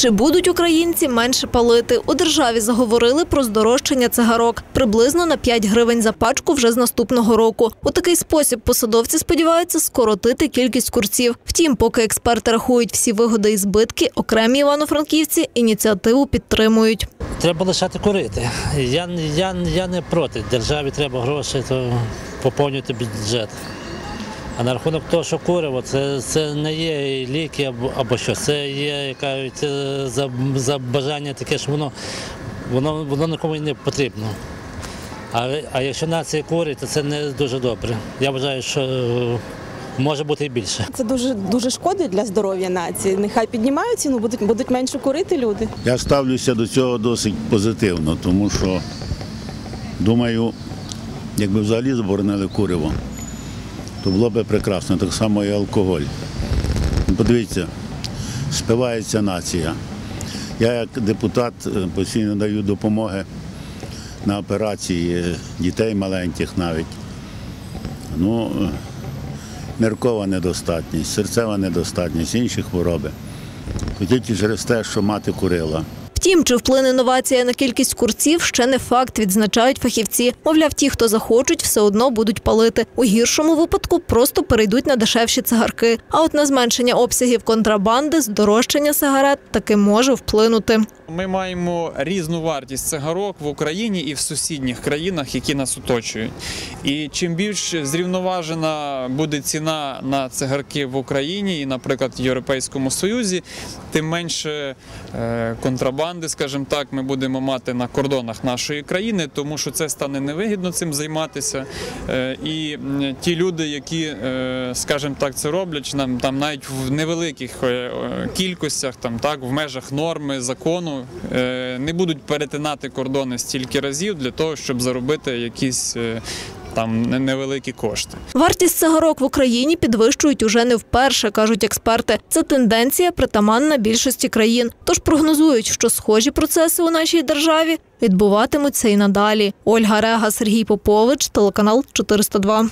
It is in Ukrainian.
Чи будуть українці менше палити? У державі заговорили про здорожчання цигарок приблизно на 5 гривень за пачку вже з наступного року. У такий спосіб посадовці сподіваються скоротити кількість курців. Втім, поки експерти рахують всі вигоди і збитки, окремі івано-франківці ініціативу підтримують. Треба лишати курити. Я, я, я не проти. Державі треба гроші, то поповнювати бюджет. А на рахунок того, що куриво, це, це не є ліки або, або що. Це є яка, це за, за бажання таке, що воно, воно, воно нікому не потрібно. А, а якщо нація курить, то це не дуже добре. Я вважаю, що е, може бути і більше. Це дуже дуже шкодить для здоров'я нації. Нехай піднімають ціну, будуть будуть менше курити люди. Я ставлюся до цього досить позитивно, тому що думаю, якби взагалі заборонили куриво, то було б прекрасно, так само і алкоголь. Подивіться, спивається нація. Я як депутат е, постійно даю допомоги на операції е, дітей маленьких навіть. Ну, е, ниркова недостатність, серцева недостатність, інші хвороби. Тільки через те, що мати курила. Втім, чи вплине новація на кількість курців, ще не факт, відзначають фахівці. Мовляв, ті, хто захочуть, все одно будуть палити. У гіршому випадку просто перейдуть на дешевші цигарки. А от на зменшення обсягів контрабанди, здорожчання сигарет таки може вплинути. Ми маємо різну вартість цигарок в Україні і в сусідніх країнах, які нас оточують. І чим більш зрівноважена буде ціна на цигарки в Україні і, наприклад, в Європейському Союзі, тим менше е, контрабанди, скажімо так, ми будемо мати на кордонах нашої країни, тому що це стане невигідно цим займатися. Е, І ті люди, які, е, скажімо так, це роблять, нам там навіть в невеликих е, кількостях, там так в межах норми закону, не будуть перетинати кордони стільки разів для того, щоб заробити якісь там не- невеликі кошти. Вартість цигарок в Україні підвищують уже не вперше, кажуть експерти. Це тенденція притаманна більшості країн. Тож прогнозують, що схожі процеси у нашій державі відбуватимуться і надалі. Ольга Рега, Сергій Попович, телеканал 402.